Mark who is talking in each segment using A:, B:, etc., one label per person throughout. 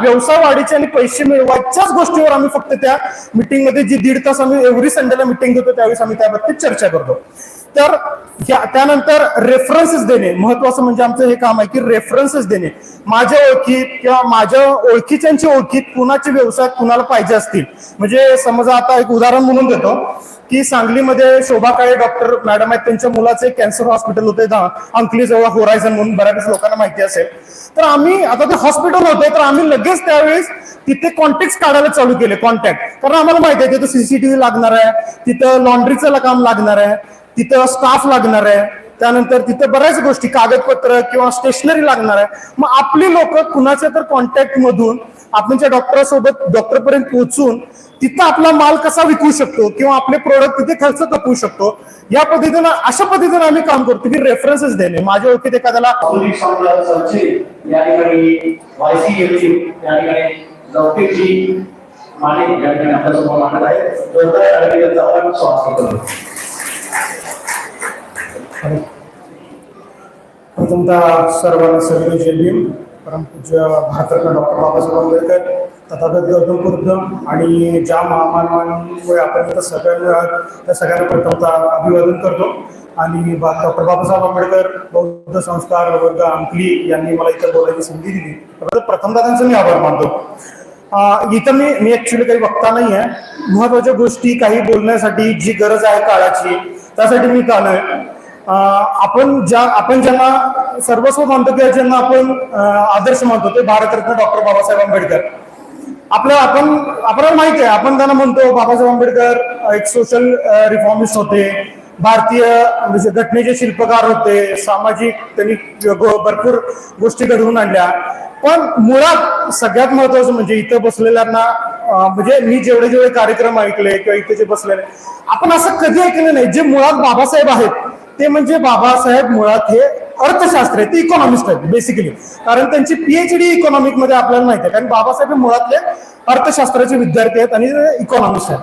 A: व्यवसाय वाढीचे आणि पैसे मिळवायच्याच गोष्टीवर आम्ही फक्त त्या मीटिंगमध्ये जी दीड तास आम्ही एव्हरी संडेला मीटिंग घेतो त्यावेळेस आम्ही त्याबाबतीत चर्चा करतो. तर त्यानंतर रेफरन्सेस देणे. महत्वाचं म्हणजे आमचं हे काम आहे की रेफरन्सेस देणे. माझ्या ओळखीत किंवा माझ्या ओळखीच्यांच्या ओळखीत कुणाचे व्यवसाय कुणाला पाहिजे असतील? म्हणजे समजा आता एक उदाहरण म्हणून देतो की सांगलीमध्ये शोभा काळे डॉक्टर मॅडम आहेत. त्यांच्या मुलाचे कॅन्सर हॉस्पिटल होते. अंकलीजवळ होरायझन म्हणून बऱ्याच लोकांना माहिती असेल. तर आम्ही आता ते हॉस्पिटल होते तर आम्ही लगेच त्यावेळेस तिथे कॉन्टॅक्ट काढायला चालू केले कॉन्टॅक्ट कारण आम्हाला माहिती आहे तिथं सीसीटीव्ही लागणार आहे तिथं लॉन्ड्रीचं काम लागणार आहे. तिथं स्टाफ लागणार आहे. त्यानंतर तिथे बऱ्याच गोष्टी कागदपत्र किंवा स्टेशनरी लागणार आहे. मग आपली लोक कुणाच्या तर कॉन्टॅक्ट मधून आपण डॉक्टरसोबत डॉक्टरपर्यंत पोहोचून तिथं आपला माल कसा विकू शकतो किंवा आपले प्रोडक्ट तिथे खर्च कपवू शकतो या पद्धतीनं अशा पद्धतीनं आम्ही काम करतो. की रेफरन्सेस देणे माझ्या ओळखीत एखाद्याला
B: आधुनिक
A: प्रथमतः सर्वांना सर्व जय भीम. परमपूज्य भारतरत्न डॉक्टर बाबासाहेब आंबेडकर तथागत गौतम बुद्ध आणि ज्या महामानवांमुळे आपण इथं सगळ्यांना त्या सगळ्यांना प्रथमतः अभिवादन करतो. आणि डॉक्टर बाबासाहेब आंबेडकर बौद्ध संस्कार वर्ग अंकली यांनी मला इथं बोलायची संधी दिली. त्याबद्दल प्रथमतः त्यांचं मी आभार मानतो. इथं मी मी ऍक्च्युली काही वक्ता नाही आहे. महत्त्वाच्या गोष्टी काही बोलण्यासाठी जी गरज आहे काळाची त्यासाठी मी इथं आहे आपण ज्या आपण ज्यांना सर्वस्व मानतो किंवा ज्यांना आपण आदर्श मानतो ते भारतरत्न डॉक्टर बाबासाहेब आंबेडकर. आपल्या आपण आपल्याला माहिती आहे आपण त्यांना म्हणतो बाबासाहेब आंबेडकर एक सोशल रिफॉर्मिस्ट होते. भारतीय म्हणजे घटनेचे शिल्पकार होते. सामाजिक त्यांनी भरपूर गोष्टी घडवून आणल्या. पण मुळात सगळ्यात महत्वाचं म्हणजे इथं बसलेल्यांना म्हणजे मी जेवढे जेवढे कार्यक्रम ऐकले किंवा इथे जे बसलेले आपण असं कधी ऐकलं नाही. जे मुळात बाबासाहेब आहेत ते म्हणजे बाबासाहेब मुळात हे अर्थशास्त्र आहे ते इकॉनॉमिस्ट आहेत बेसिकली कारण त्यांची पीएचडी इकॉनॉमिकमध्ये आपल्याला माहिती आहे. कारण बाबासाहेब हे मुळातले अर्थशास्त्राचे विद्यार्थी आहेत आणि इकॉनॉमिस्ट आहेत.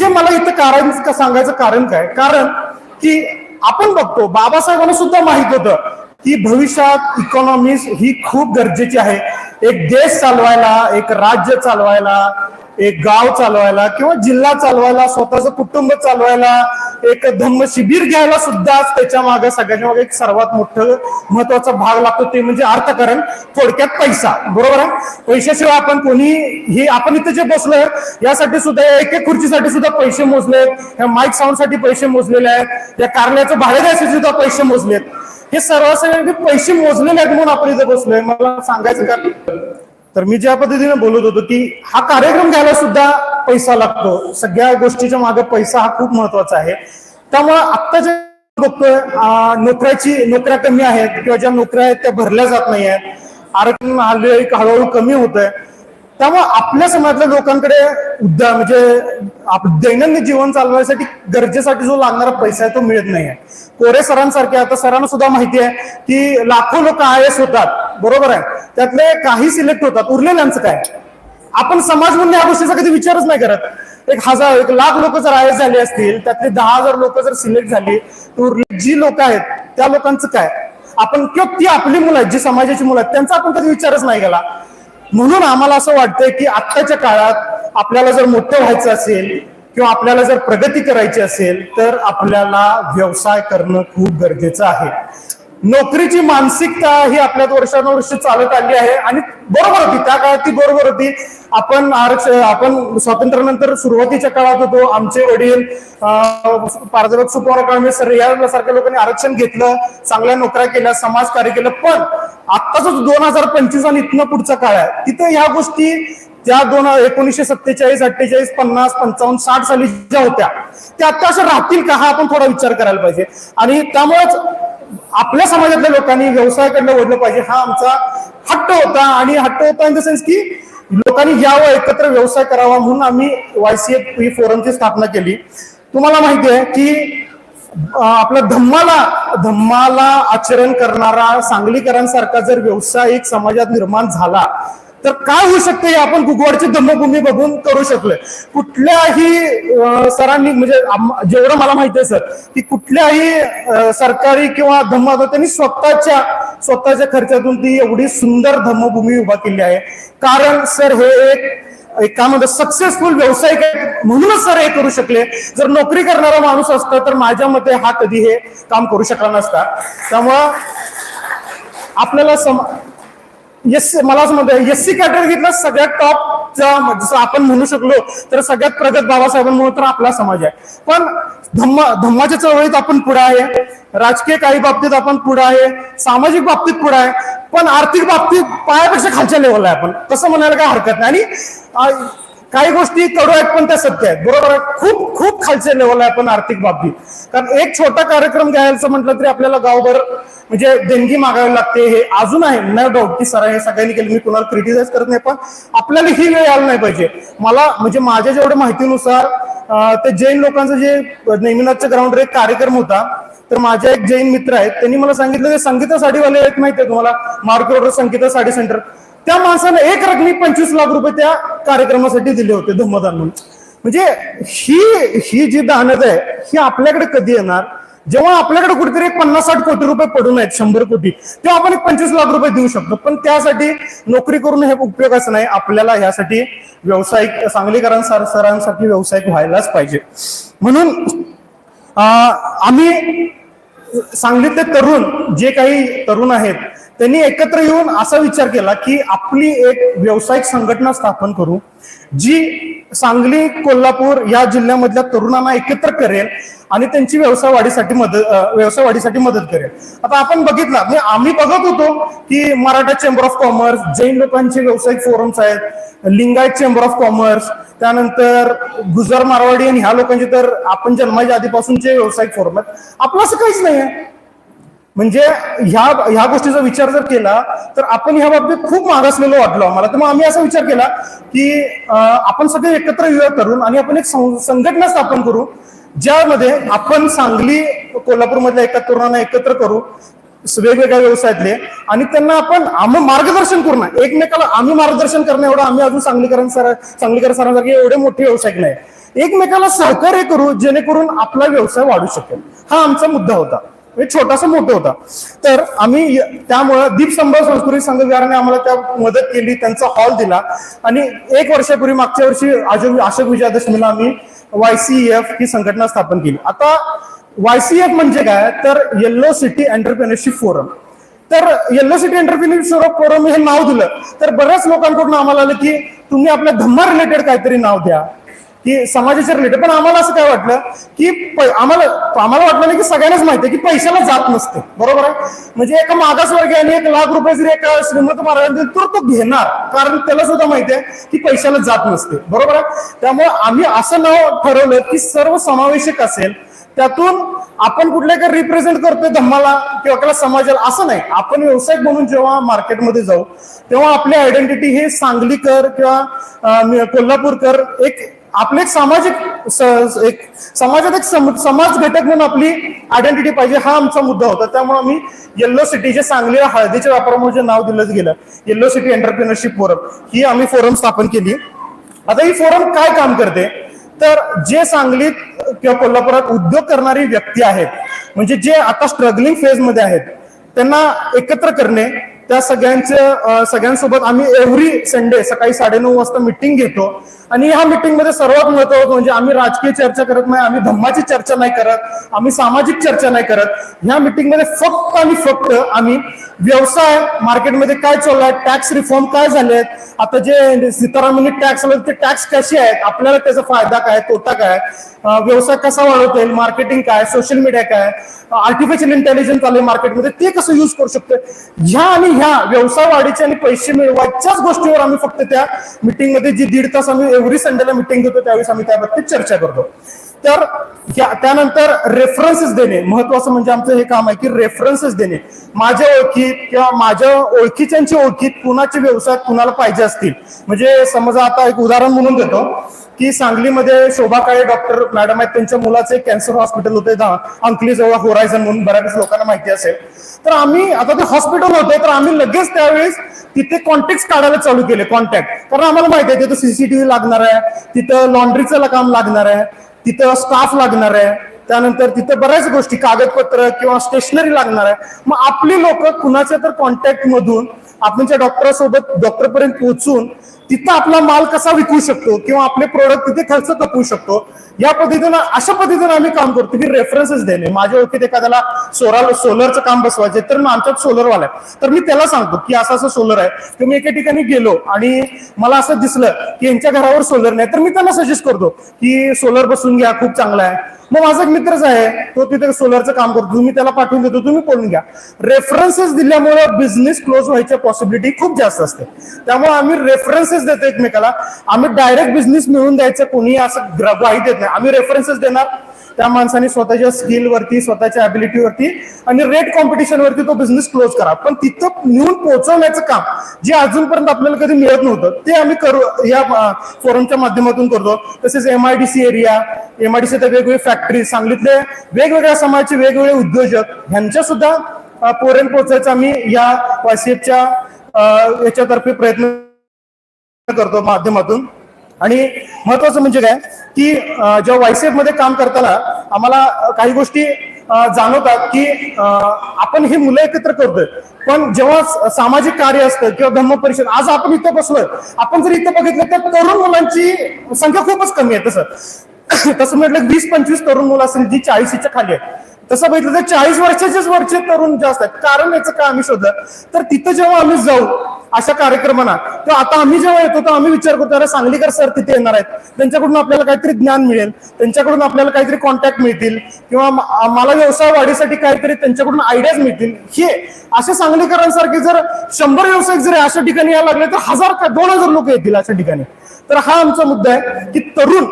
A: हे मला इथं कारण का सांगायचं कारण काय? कारण की आपण बघतो बाबासाहेबांना सुद्धा माहीत होतं की भविष्यात इकॉनॉमिक्स ही खूप गरजेची आहे. एक देश चालवायला एक राज्य चालवायला एक गाव चालवायला किंवा जिल्हा चालवायला स्वतःचं कुटुंब चालवायला एक धम्म शिबिर घ्यायला सुद्धा त्याच्यामागे सगळ्याच्या मागे एक सर्वात मोठं महत्त्वाचा भाग लागतो ते म्हणजे अर्थकारण. थोडक्यात पैसा बरोबर आहे? पैशाशिवाय आपण कोणी हे आपण इथे जे बसलोय यासाठी सुद्धा एक एक खुर्चीसाठी सुद्धा पैसे मोजलेत या माईक साऊंडसाठी पैसे मोजलेले आहेत. या कारण्याचं भाडे द्यायसाठी सुद्धा पैसे मोजलेत. हे सर्वांसाठी पैसे मोजलेले आहेत म्हणून आपण इथे बसलोय. मला सांगायचं का? तर मी ज्या पद्धतीने बोलत होतो की हा कार्यक्रम घ्यायला सुद्धा पैसा लागतो. सगळ्या गोष्टीच्या मागे पैसा हा खूप महत्त्वाचा आहे. त्यामुळे आत्ताच्या बघतोय नोकऱ्याची नोकऱ्या कमी आहेत किंवा ज्या नोकऱ्या आहेत त्या भरल्या जात नाही आहेत आरक्षण हळूहळू कमी होत आहे त्यामुळे आपल्या समाजातल्या लोकांकडे उद्या म्हणजे दैनंदिन जीवन चालवण्यासाठी गरजेसाठी जो लागणारा पैसा आहे तो मिळत नाही आहे कोरे सरांसारखे आता सरांना सुद्धा माहिती आहे की लाखो लोक आय एस होतात बरोबर आहे? त्यातले काही सिलेक्ट होतात. उरलेल्यांचं काय? आपण समाज म्हणून या गोष्टीचा कधी विचारच नाही करत. एक हजार एक लाख लोक जर आय एस झाले असतील त्यातले दहा हजार लोक जर सिलेक्ट झाली तर जी लोक आहेत त्या लोकांचं काय? आपण किंवा ती आपली मुलं आहेत जी समाजाची मुलं आहेत त्यांचा आपण कधी विचारच नाही केला. म्हणून आम्हाला असं वाटतंय की आत्ताच्या काळात आपल्याला जर मोठं व्हायचं असेल किंवा आपल्याला जर प्रगती करायची असेल तर आपल्याला व्यवसाय करणं खूप गरजेचं आहे. नोकरीची मानसिकता ही आपल्यात वर्षानुवर्ष चालत आली आहे. आणि बरोबर होती त्या काळात ती बरोबर होती आपण आरक्षण आपण स्वातंत्र्यानंतर सुरुवातीच्या काळात होतो. आमचे वडील पारदर्शक सुकुमार काळमे सर यासारख्या लोकांनी आरक्षण घेतलं चांगल्या नोकऱ्या केल्या समाजकार्य केलं. पण आत्ताच दोन हजार पंचवीस आणि इथनं पुढचा काळ आहे. तिथं ह्या गोष्टी त्या दोन एकोणीसशे सत्तेचाळीस अठ्ठेचाळीस पन्नास पंचावन्न साठ साली ज्या होत्या त्या आता अशा राहतील का? हा आपण थोडा विचार करायला पाहिजे. आणि त्यामुळेच आपल्या समाजातल्या लोकांनी व्यवसायाकडनं ओढलं पाहिजे. हा आमचा हट्ट होता आणि हट्ट होता इन द सेन्स की लोकांनी यावं एकत्र व्यवसाय करावा म्हणून आम्ही वायसीएफ ही फोरमची स्थापना केली. तुम्हाला माहिती आहे की आपला धम्माला धम्माला आचरण करणारा सांगलीकरांसारखा जर व्यवसायिक समाजात निर्माण झाला तर काय होऊ शकतं हे आपण कुकवाडची धम्मभूमी बघून करू शकलोय. कुठल्याही सरांनी म्हणजे जेवढं मला माहिती आहे सर की कुठल्याही सरकारी किंवा धम्मात त्यांनी स्वतःच्या स्वतःच्या खर्चातून ती एवढी सुंदर धम्मभूमी उभा केली आहे. कारण सर हे एक एक काय म्हणतात सक्सेसफुल व्यावसायिक आहेत म्हणूनच सर हे करू शकले. जर नोकरी करणारा माणूस असता तर माझ्या मते हा कधी हे काम करू शकला नसता. त्यामुळं आपल्याला सम एस मला असं म्हणतं एस सी कॅटेगरीतला सगळ्यात टॉप जसं आपण म्हणू शकलो तर सगळ्यात प्रगत बाबासाहेबांमुळे तर आपला समाज आहे. पण धम्म धम्माच्या चळवळीत आपण पुढे आहे राजकीय काही बाबतीत आपण पुढे आहे सामाजिक बाबतीत पुढे आहे पण आर्थिक बाबतीत पायापेक्षा खालच्या लेवलला आहे आपण. तसं म्हणायला काय हरकत नाही. आणि काही गोष्टी कडू आहेत पण त्या सत्य आहेत. बरोबर आहे? खूप खूप खालच्या लेवल आहे आपण आर्थिक बाबतीत. कारण एक छोटा कार्यक्रम घ्यायचं म्हटलं तरी आपल्याला गावभर म्हणजे देणगी मागावी लागते हे अजून आहे. न डाऊट की सर हे सगळ्यांनी केलं. मी कुणाला क्रिटिसाइज करत नाही पण आपल्याला ही वेळ यायला नाही पाहिजे. मला म्हणजे माझ्या जेवढ्या माहितीनुसार ते जैन लोकांचं जे नेमिनाथच्या ग्राउंडवर एक कार्यक्रम होता तर माझे एक जैन मित्र आहेत त्यांनी मला सांगितलं ते संगीता साडीवाले आहेत माहिती आहे तुम्हाला? मार्केट संगीता साडी सेंटर त्या माणसानं एक रकमी पंचवीस लाख रुपये त्या कार्यक्रमासाठी दिले होते धम्मदान म्हणून. म्हणजे ही ही जी दानत आहे ही आपल्याकडे कधी येणार? जेव्हा आपल्याकडे कुठेतरी एक पन्नास साठ कोटी रुपये पडून आहेत शंभर कोटी तेव्हा आपण एक पंचवीस लाख रुपये देऊ शकतो. पण त्यासाठी नोकरी करून हे उपयोगाचं नाही. आपल्याला ह्यासाठी व्यावसायिक सांगलीकरण सरांसाठी व्यावसायिक व्हायलाच पाहिजे. म्हणून आम्ही सांगलीतले तरुण जे काही तरुण आहेत त्यांनी एकत्र येऊन असा विचार केला की आपली एक व्यावसायिक संघटना स्थापन करू जी सांगली कोल्हापूर या जिल्ह्यामधल्या तरुणांना एकत्र करेल आणि त्यांची व्यवसाय वाढीसाठी मदत व्यवसाय वाढीसाठी मदत करेल. आता आपण बघितलं म्हणजे आम्ही बघत होतो की Maratha chamber of commerce Jain लोकांचे व्यावसायिक फोरम्स आहेत लिंगायत चेंबर ऑफ कॉमर्स त्यानंतर गुजर मारवाडी आणि ह्या लोकांचे तर आपण जन्माच्या आधीपासूनचे व्यावसायिक फोरम आहेत. आपलं असं काहीच नाही आहे म्हणजे ह्या ह्या गोष्टीचा विचार जर केला तर आपण ह्या बाबतीत खूप मागासलेलो वाटलो आम्हाला. तर मग आम्ही असा विचार केला की आपण सगळे एकत्र युवा करून आणि आपण एक संघटना स्थापन करू ज्यामध्ये आपण सांगली कोल्हापूरमधल्या एका तरुणांना एकत्र करू वेगवेगळ्या व्यवसायातले आणि त्यांना आपण आम्ही मार्गदर्शन करू ना. एकमेकाला आम्ही मार्गदर्शन करणं एवढं आम्ही अजून सांगलीकरण सर सांगलीकर सरांसारखे एवढे मोठे व्यावसायिक नाही. एकमेकाला सहकार्य करू जेणेकरून आपला व्यवसाय वाढू शकेल. हा आमचा मुद्दा होता. म्हणजे छोटासा मोठा होता. तर आम्ही त्यामुळं दीपस्तंभ संस्कृती संघ विहाराने आम्हाला त्या मदत केली त्यांचा हॉल दिला. आणि एक वर्षापूर्वी मागच्या वर्षी अशोक अशोक विजयादशमीला आम्ही वायसीएफ ही संघटना स्थापन केली. आता वायसीएफ म्हणजे काय? तर येल्लो सिटी एंटरप्रेन्योरशिप फोरम तर येल्लो सिटी एंटरप्रिन्युअरशिप फोरम हे नाव दिलं. तर बऱ्याच लोकांकडून आम्हाला आलं की तुम्ही आपल्या धम्मा रिलेटेड काहीतरी नाव द्या. की समाजाच्या रिलेटेड पण आम्हाला असं काय वाटलं की आम्हाला आम्हाला वाटलं नाही की सगळ्यांनाच माहिती आहे की पैशाला जात नसते. बरोबर आहे? म्हणजे एका मागासवर्गीयाने एक लाख रुपये जरी एका श्रीमंत महाराजांना तर तो घेणार कारण त्याला सुद्धा माहिती आहे की पैशाला जात नसते. बरोबर आहे? त्यामुळे आम्ही असं नाव ठरवलं की सर्व समावेशक असेल त्यातून आपण कुठल्या काही रिप्रेझेंट करतोय धम्माला किंवा आपल्या समाजाला असं नाही. आपण व्यावसायिक म्हणून जेव्हा मार्केटमध्ये जाऊ तेव्हा आपली आयडेंटिटी हे सांगलीकर किंवा कोल्हापूरकर एक आपले एक सामाजिक स- एक समाजात एक सम- समाज घटक म्हणून आपली आयडेंटिटी पाहिजे हा आमचा मुद्दा होता. त्यामुळे आम्ही येल्लो सिटीचे सांगलीला हळदीच्या व्यापारामुळे जे नाव दिलं गेलं येल्लो सिटी एंटरप्रिनरशिप फोरम ही आम्ही फोरम स्थापन केली. आता ही फोरम काय काम करते? तर जे सांगलीत किंवा कोल्हापुरात उद्योग करणारी व्यक्ती आहेत म्हणजे जे आता स्ट्रगलिंग फेजमध्ये आहेत त्यांना एकत्र करणे त्या सगळ्यांचं सगळ्यांसोबत आम्ही एव्हरी संडे सकाळी साडेनऊ वाजता मिटिंग घेतो. ह्या मिटिंग मध्ये सर्वात महत्वाचं म्हणजे राजकीय चर्चा करत नाही, आम्ही धम्माची चर्चा नाही करत, आम्ही सामाजिक चर्चा नाही करत. ह्या मिटिंग मध्ये फक्त आणि फक्त आम्ही व्यवसाय मार्केटमध्ये काय चालू आहे टॅक्स रिफॉर्म आहेत आता जे सीतारामनी टॅक्स आले टॅक्स कसे आपल्याला त्याचा फ़ायदा काय, तोटा काय व्यवसाय कसा वाढवता येईल मार्केटिंग काय सोशल मीडिया काय आर्टिफिशियल इंटेलिजन्स आले मार्केटमध्ये ते कसं युज करू शकतो ह्या आणि व्यवसाय आणि पैसे मिळवायच्याच गोष्टीवर आम्ही त्या मिटिंगमध्ये जी दीड तास एव्हरी संडेला मिटिंग घेतो त्यावेळेस आम्ही त्या बाबतीत चर्चा करतो. तर त्यानंतर रेफरन्सेस देणे. महत्वाचं म्हणजे आमचं हे काम आहे की रेफरन्सेस देणे. माझ्या ओळखीत किंवा माझ्या ओळखीच्यांची ओळखीत कुणाचे व्यवसाय कुणाला पाहिजे असतील? म्हणजे समजा आता एक उदाहरण म्हणून देतो की सांगलीमध्ये शोभा काळे डॉक्टर मॅडम आहेत. त्यांच्या मुलाचे कॅन्सर हॉस्पिटल होते. अंकलीजवळ अंकली जवळ होरायझन म्हणून बऱ्याच लोकांना माहिती असेल. तर आम्ही आता ते हॉस्पिटल होतं तर आम्ही लगेच त्यावेळेस तिथे कॉन्टॅक्ट काढायला चालू केले कॉन्टॅक्ट कारण आम्हाला माहिती आहे तिथं सीसीटीव्ही लागणार आहे तिथं लॉन्ड्रीचं काम लागणार आहे. तिथं स्टाफ लागणार आहे. त्यानंतर तिथं बऱ्याच गोष्टी कागदपत्र किंवा स्टेशनरी लागणार आहे. मग आपली लोक कुणाच्या तर कॉन्टॅक्ट मधून आपणच्या डॉक्टरसोबत डॉक्टर पर्यंत पोहोचून तिथं आपला माल कसा विकू शकतो किंवा आपले प्रोडक्ट तिथे खर्च कपवू शकतो या पद्धतीनं अशा पद्धतीनं आम्ही काम करतो. की रेफरन्सेस देणे. माझ्या ओळखीत एखाद्याला सोलार सोलरचं काम बसवायचे तर मग आमच्यात सोलरवाला आहे. तर मी त्याला सांगतो की असं असं सोलर आहे. तर मी एका ठिकाणी गेलो आणि मला असं दिसलं की यांच्या घरावर सोलर नाही. तर मी त्यांना सजेस्ट करतो की सोलर बसून घ्या खूप चांगला आहे. मग माझा एक मित्रच आहे तो तिथे सोलरचं काम करतो. तुम्ही त्याला पाठवून देतो तुम्ही बोलून घ्या. रेफरन्सेस दिल्यामुळे बिझनेस क्लोज व्हायच्या पॉसिबिलिटी खूप जास्त असते. त्यामुळे आम्ही रेफरन्सेस देतो एकमेकाला. आम्ही डायरेक्ट बिझनेस मिळवून द्यायचं कोणी असं ग्र- ग्वाही देत नाही आम्ही रेफरन्सेस देणार त्या माणसाने स्वतःच्या स्किल वरती स्वतःच्या ability वरती आणि रेट कॉम्पिटिशन वरती तो बिझनेस क्लोज करा. पण तिथं नेऊन पोहोचवण्याचं काम जे अजूनपर्यंत आपल्याला कधी मिळत नव्हतं ते आम्ही करू या फोरमच्या माध्यमातून करतो. तसेच एमआयडीसी एरिया एमआयडीसी वेगवेगळे फॅक्टरी सांगलीतले वेगवेगळ्या समाजाचे वेगवेगळे उद्योजक ह्यांच्या सुद्धा पोरेन पोहोचायचा आम्ही या वायसीएफच्या याच्यातर्फे प्रयत्न करतो माध्यमातून. आणि महत्वाचं म्हणजे काय की जेव्हा वायसेफमध्ये काम करताना आम्हाला काही गोष्टी जाणवतात की आपण ही मुलं एकत्र करतोय. पण जेव्हा सामाजिक कार्य असतं किंवा धर्म परिषद आज आपण इथं बसलोय. आपण जर इथं बघितलं तर तरुण मुलांची संख्या खूपच कमी आहे तसं. तसं म्हटलं वीस पंचवीस तरुण मुलं असेल जी चाळीसीच्या खाली आहेत. तसं बघितलं तर चाळीस वर्षाचेच वरचे तरुण जास्त आहेत. कारण याचं काय आम्ही शोधलं? तर तिथं जेव्हा आम्ही जाऊ अशा कार्यक्रमांना तर आता आम्ही जेव्हा येतो तर आम्ही विचार करतो अरे सांगलीकर सर तिथे येणार आहेत. त्यांच्याकडून आपल्याला काहीतरी ज्ञान मिळेल. त्यांच्याकडून आपल्याला काहीतरी कॉन्टॅक्ट मिळतील. किंवा मला व्यवसाय वाढीसाठी काहीतरी त्यांच्याकडून आयडियाज मिळतील. हे असे सांगलीकरांसारखे जर शंभर व्यावसायिक जर अशा ठिकाणी यायला लागले तर हजार दोन हजार लोक येतील अशा ठिकाणी. तर हा आमचा मुद्दा आहे की तरुण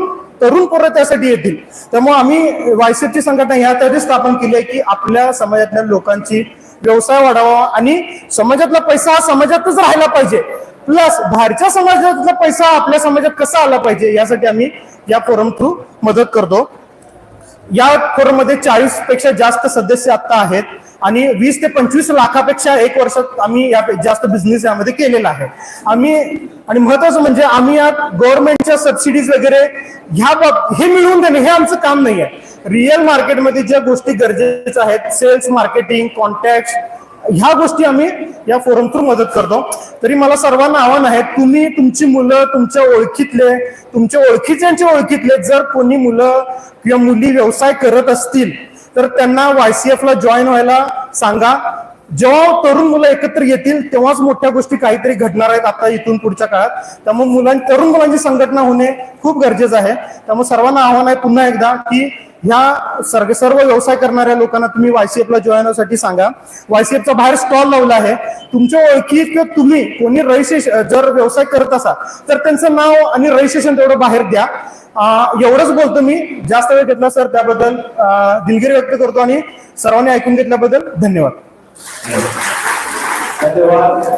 A: तरुण पोरं त्यासाठी येतील. त्यामुळे आम्ही वायसेफची संघटना यासाठी स्थापन केली आहे की आपल्या समाजातल्या लोकांची व्यवसाय वाढावा आणि समाजातला पैसा हा समाजातच राहिला पाहिजे. प्लस बाहेरच्या समाजातला पैसा आपल्या समाजात कसा आला पाहिजे यासाठी आम्ही या फोरम थ्रू मदत करतो. या फोरममध्ये चाळीसपेक्षा जास्त सदस्य आता आहेत आणि वीस ते पंचवीस लाखापेक्षा एक वर्षात आम्ही या जास्त बिझनेस यामध्ये केलेला आहे. आम्ही आणि महत्वाचं म्हणजे आम्ही या गव्हर्नमेंटच्या सबसिडीज वगैरे ह्या बाब हे मिळवून देणे हे आमचं काम नाही आहे रिअल मार्केटमध्ये ज्या गोष्टी गरजेच्या आहेत सेल्स मार्केटिंग कॉन्टॅक्ट ह्या गोष्टी आम्ही या फोरम थ्रू मदत करतो. तरी मला सर्वांना आव्हान आहे तुम्ही तुमची मुलं तुमच्या ओळखीतले तुमच्या ओळखीच्यांच्या ओळखीतले जर कोणी मुलं किंवा मुली व्यवसाय करत असतील तर त्यांना वायसीएफ ला जॉईन व्हायला सांगा. जेव्हा तरुण मुलं एकत्र येतील तेव्हाच मोठ्या गोष्टी काहीतरी घडणार आहेत आता इथून पुढच्या काळात. त्यामुळे मुलां तरुण मुलांची संघटना होणे खूप गरजेचं आहे. त्यामुळे सर्वांना आव्हान आहे पुन्हा एकदा की ह्या सर्व सर्व व्यवसाय करणाऱ्या लोकांना तुम्ही वायसीएफला ला जॉईन होण्यासाठी सांगा. वायसीएफचा बाहेर स्टॉल लावला आहे. तुमच्या ओळखी किंवा तुम्ही कोणी रजिस्ट्रेशन जर व्यवसाय करत असाल तर त्यांचं नाव आणि रजिस्ट्रेशन तेवढं बाहेर द्या. एवढंच बोलतो मी. जास्त वेळ घेतला सर. त्याबद्दल दिलगिरी व्यक्त करतो आणि सर्वांनी ऐकून घेतल्याबद्दल धन्यवाद.
B: धन्यवाद.